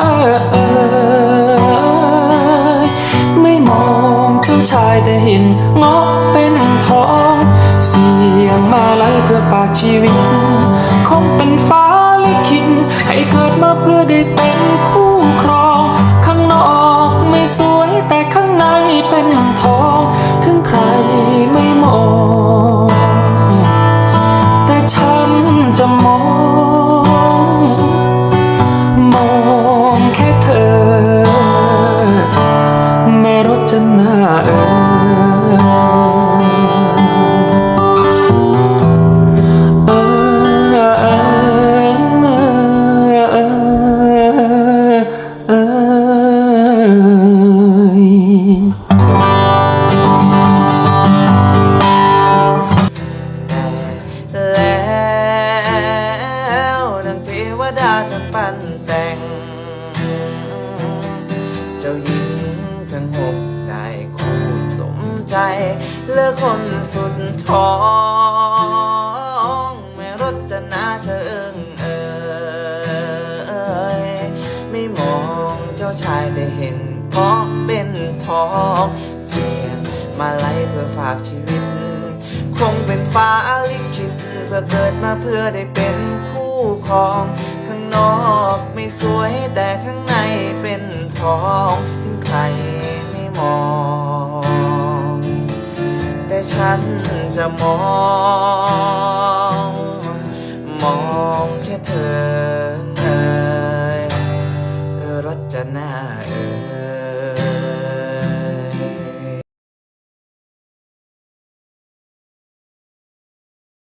เออเอยไม่มองเจ้าชายแต่เห็นเงาะเป็นทอง เสียงมาลัยเพื่อฝากชีวิต คงเป็นฟ้าลิขิตให้เกิดมาเพื่อได้เป็นคู่ แล้วดังเทวดาท่านปั้นแต่ง เจ้าหญิงทั้งหกได้คู่สมใจเลือกคนสุดท้องแม่รถจะนาเชิงเอ่ยไม่มองเจ้าชายได้เห็นเพราะเป็นทอง มาไล่เพื่อฝากชีวิต คงเป็นฟ้าลิขิตเพื่อเกิดมาเพื่อได้เป็นคู่ครอง ข้างนอกไม่สวยแต่ข้างในเป็นทองถึงใครไม่มอง แต่ฉันจะมอง มองแค่เธอเธอ่ยรจนา